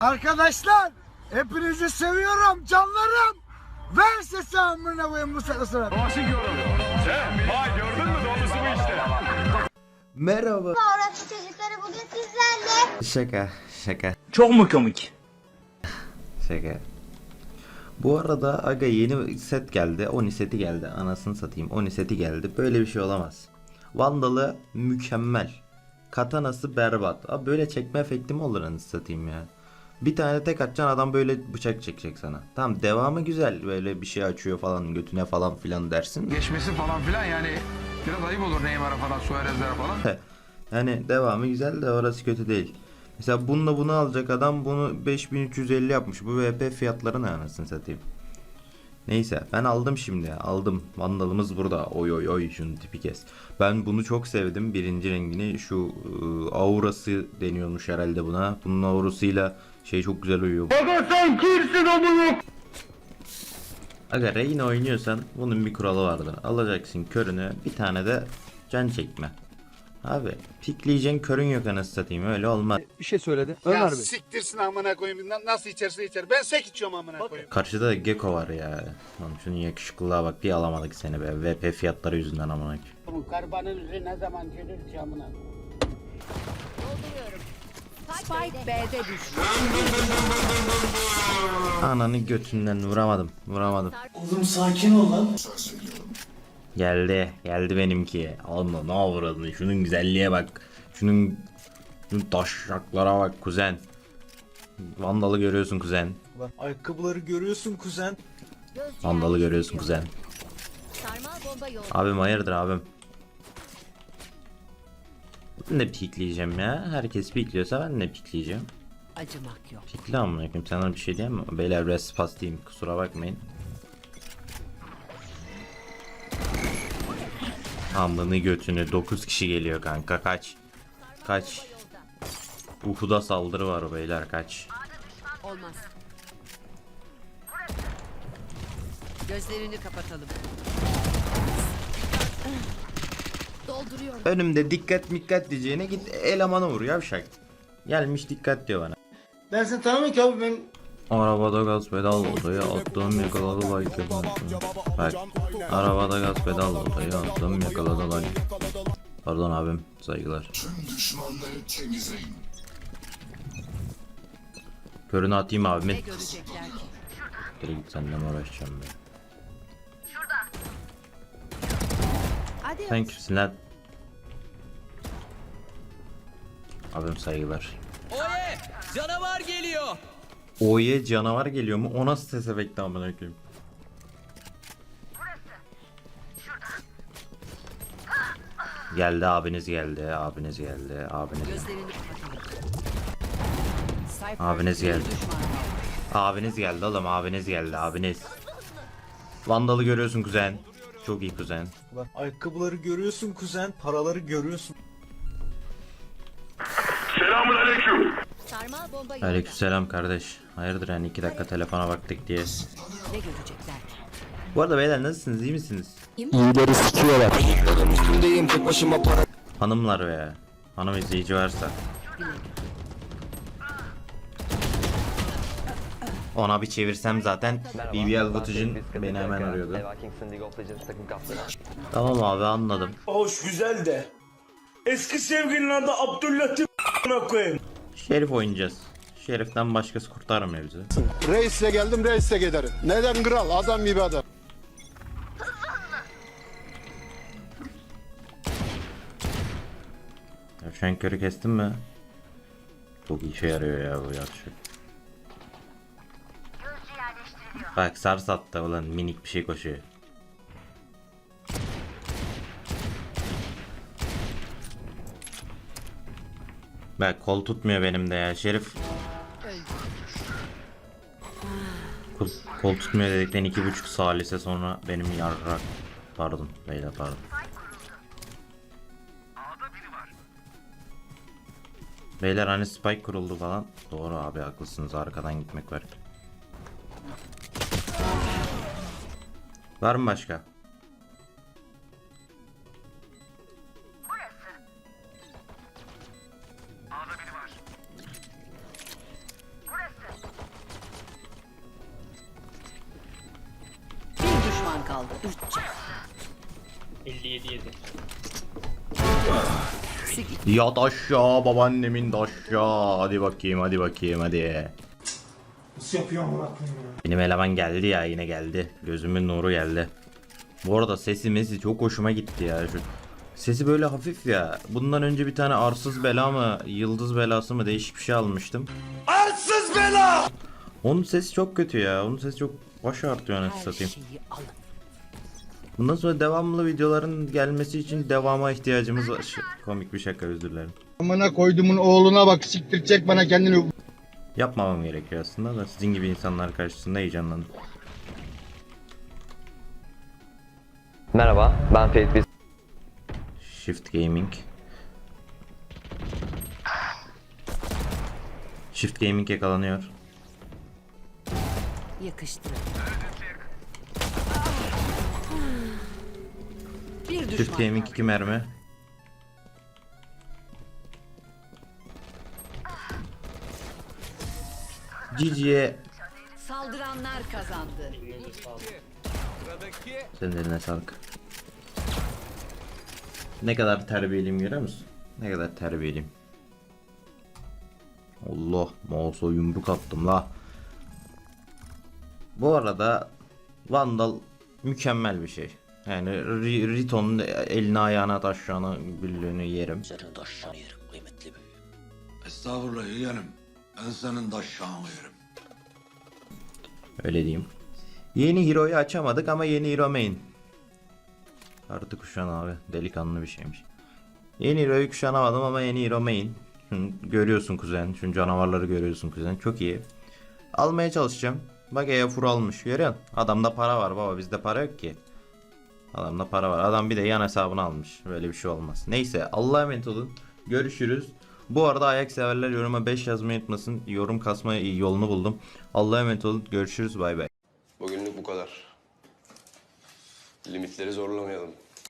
Arkadaşlar hepinizi seviyorum canlarım. Ver sesi amına koyayım bu sırasına. Aşık yoruluyor. Sen, vay gördün mü dolusu bu işte. Merhaba. Orası çocukları bugün sizlerle. Şaka, şaka, Çok mu komik? şaka. Bu arada aga yeni set geldi. Oni seti geldi. Anasını satayım. Oni seti geldi. Böyle bir şey olamaz. Vandalı mükemmel. Katanası berbat. Abi böyle çekme efekti mi olur anasını satayım ya. Bir tane tek atacaksın adam böyle bıçak çekecek sana. Tamam devamı güzel. Böyle bir şey açıyor falan götüne falan filan dersin. geçmesi falan filan yani biraz ayıp olur Neymar'a falan Suarez'lere falan. Yani devamı güzel de orası kötü değil. Mesela bununla bunu alacak adam bunu 5350 yapmış. Bu VP fiyatları ne anasını satayım. Neyse ben aldım şimdi aldım. Vandalımız burada. Oy oy oy şunu tipi kes. Ben bunu çok sevdim. Birinci rengini şu ıı, aurası deniyormuş herhalde buna. Bunun aurasıyla şey çok güzel uyuyor. Aga sen kimsin Aga Reyna oynuyorsan bunun bir kuralı vardır. Alacaksın körünü bir tane de can çekme. Abi pikleyeceksin körün yok anasını satayım öyle olmaz. bir şey söyledi. Ya Ömer Bey. siktirsin amına koyayım. Na- Nasıl içerse içer. Ben sek içiyorum amına koyayım. Karşıda da Gecko var ya. Lan şunun yakışıklılığa bak bir alamadık seni be. VP fiyatları yüzünden amına koyayım. Karbanın üzeri ne zaman gelir camına? Spike B'de düştü. Ananı götünden vuramadım. Vuramadım. Oğlum sakin ol lan. Geldi. Geldi benimki. Allah ne avradın. Şunun güzelliğe bak. Şunun, şunun taşraklara bak kuzen. Vandalı görüyorsun kuzen. Ayakkabıları görüyorsun kuzen. Vandalı görüyorsun kuzen. Sarmal bomba yolda. Abim hayırdır abim? Ben de pikleyeceğim ya. Herkes pikliyorsa ben de pikleyeceğim. Acımak yok. Pikle amına koyayım. Sana bir şey diyeyim mi? Beyler biraz spas diyeyim. Kusura bakmayın. Amını götünü 9 kişi geliyor kanka kaç. Kaç. Uhuda saldırı var beyler kaç. Olmaz. Gözlerini kapatalım. Dolduruyorum. Önümde dikkat mikkat diyeceğine git elemanı vur yavşak. Gelmiş dikkat diyor bana. Ben seni tanımıyorum ki abi ben. Arabada gaz pedal odaya attım yakaladı like Bak arabada gaz pedal odaya attım yakaladı like. Pardon abim saygılar. Körünü atayım abimin? Geri git seninle mi uğraşacağım be Hadi Sen kimsin lan? Abim saygılar. Oye! Canavar geliyor. Oye canavar geliyor mu? O nasıl ses efekti amına koyayım? Geldi abiniz geldi, abiniz geldi, abiniz geldi. Abiniz geldi. Abiniz geldi oğlum, abiniz geldi, abiniz. Vandalı görüyorsun kuzen. Çok iyi kuzen. Ayakkabıları görüyorsun kuzen. Paraları görüyorsun. Sarmal bomba yolda. Aleykümselam kardeş. Hayırdır yani iki dakika telefona baktık diye. Ne görecekler ki? Bu arada beyler nasılsınız, iyi misiniz? İyileri sikiyorlar. Hanımlar veya hanım izleyici varsa. Ona bir çevirsem zaten BBL Gutucun beni hemen arıyordu. Tamam abi anladım. Hoş güzel de. Eski sevgilin adı Abdüllatif koyayım. Şerif oynayacağız. Şerif'ten başkası kurtarmıyor bizi. Reisle geldim reisle giderim. Neden kral? Adam gibi adam. Tavşan körü kestin mi? Çok işe yarıyor ya bu yarışı. Bak sars attı ulan minik bir şey koşuyor. Bak kol tutmuyor benim de ya Şerif. Kol, kol tutmuyor dedikten iki buçuk salise sonra benim yarrak. Pardon beyler pardon. Beyler hani spike kuruldu falan. Doğru abi haklısınız arkadan gitmek var. Var mı başka? Kaldı. Üç can. 57 yedi. Yat aşağı babaannemin de aşağı. Hadi bakayım hadi bakayım hadi. Nasıl yapıyor amına Benim eleman geldi ya yine geldi. Gözümün nuru geldi. Bu arada sesi mesi çok hoşuma gitti ya. Şu sesi böyle hafif ya. Bundan önce bir tane arsız bela mı, yıldız belası mı değişik bir şey almıştım. Arsız bela! Onun sesi çok kötü ya. Onun sesi çok baş artıyor anasını Her satayım. şeyi alın. Bundan sonra devamlı videoların gelmesi için devama ihtiyacımız var. Komik bir şaka özür dilerim. Amına koydumun oğluna bak siktirecek bana kendini. Yapmamam gerekiyor aslında da sizin gibi insanlar karşısında heyecanlandım. Merhaba ben Ferit Biz. Shift Gaming. Shift Gaming yakalanıyor. Yakıştırın. Bir düşman Gaming kaldı. 2 mermi. GG'ye Saldıranlar kazandı. senin eline sağlık. Ne kadar terbiyeliyim görüyor musun? Ne kadar terbiyeliyim. Allah mouse'a yumruk attım la. Bu arada Vandal mükemmel bir şey. Yani Ri- Riton'un eline ayağına taşlarına güllüğünü yerim. Estağfurullah yeğenim. Ben senin daşşağını yerim. Öyle diyeyim. Yeni hero'yu açamadık ama yeni hero main. Artık kuşan abi. Delikanlı bir şeymiş. Yeni hero'yu kuşanamadım ama yeni hero main. Şunu görüyorsun kuzen. Şu canavarları görüyorsun kuzen. Çok iyi. Almaya çalışacağım. Bak Eofur almış. Görüyor musun? Adamda para var baba. Bizde para yok ki. Adamda para var. Adam bir de yan hesabını almış. Böyle bir şey olmaz. Neyse Allah'a emanet olun. Görüşürüz. Bu arada ayak severler yoruma 5 yazmayı unutmasın. Yorum kasma yolunu buldum. Allah'a emanet olun. Görüşürüz. Bay bay. Bugünlük bu kadar. Limitleri zorlamayalım.